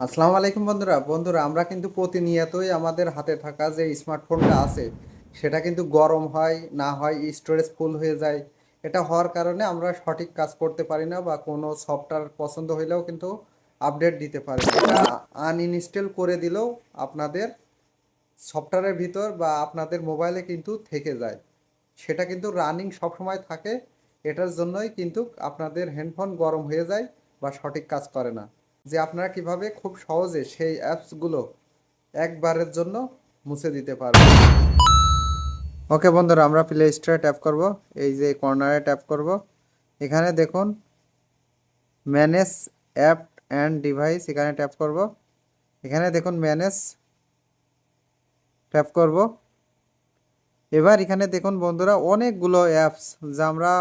আসসালামু আলাইকুম বন্ধুরা। বন্ধুরা, আমরা কিন্তু প্রতিনিয়তই আমাদের হাতে থাকা যে স্মার্টফোনটা আছে, সেটা কিন্তু গরম হয়, না হয় স্টোরেজ ফুল হয়ে যায়। এটা হওয়ার কারণে আমরা সঠিক কাজ করতে পারি না বা কোনো সফটওয়্যার পছন্দ হইলেও কিন্তু আপডেট দিতে পারি এটা আনইনস্টল করে দিলেও আপনাদের সফটওয়্যারের ভিতর বা আপনাদের মোবাইলে কিন্তু থেকে যায়। সেটা কিন্তু রানিং সবসময় থাকে, এটার জন্যই কিন্তু আপনাদের হ্যান্ডফোন গরম হয়ে যায় বা সঠিক কাজ করে না। যে আপনারা কীভাবে খুব সহজে সেই অ্যাপসগুলো একবারের জন্য মুছে দিতে পারবেন। ওকে বন্ধুরা, আমরা প্লে স্টোরে ট্যাপ করব। এই যে কর্নারে ট্যাপ করব। এখানে দেখুন ম্যানেজ অ্যাপ অ্যান্ড ডিভাইস এখানে ট্যাপ করব। এখানে দেখুন ম্যানেজ ট্যাপ করব। এবার এখানে দেখুন বন্ধুরা, অনেকগুলো অ্যাপস যা আমরা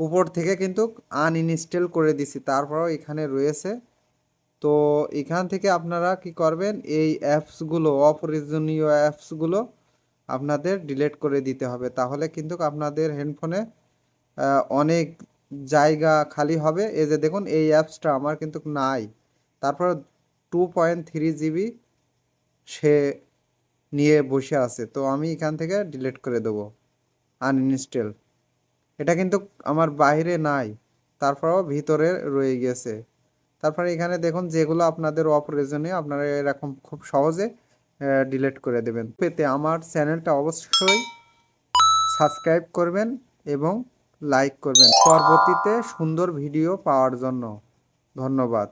উপর থেকে কিন্তু আনইনস্টল করে দিছি। তারপরেও এখানে রয়েছে। তো এখান থেকে আপনারা কি করবেন? এই অ্যাপসগুলো অপ্রয়োজনীয় অ্যাপসগুলো আপনাদের ডিলিট করে দিতে হবে। তাহলে কিন্তু আপনাদের হ্যান্ডফোনে অনেক জায়গা খালি হবে। এই যে দেখুন, এই অ্যাপসটা আমার কিন্তু নাই। তারপর টু পয়েন্ট থ্রি জিবি সে নিয়ে বসে আছে। তো আমি এখান থেকে ডিলিট করে দেবো আনইনস্টল এটা কিন্তু আমার বাইরে নাই, তারপরও ভিতরে রয়ে গেছে। তারপরে এখানে দেখুন যেগুলো আপনাদের অপ্রয়োজনীয়, আপনারা এরকম খুব সহজে ডিলেট করে দেবেন। পেতে আমার চ্যানেলটা অবশ্যই সাবস্ক্রাইব করবেন এবং লাইক করবেন। পরবর্তীতে সুন্দর ভিডিও পাওয়ার জন্য। ধন্যবাদ।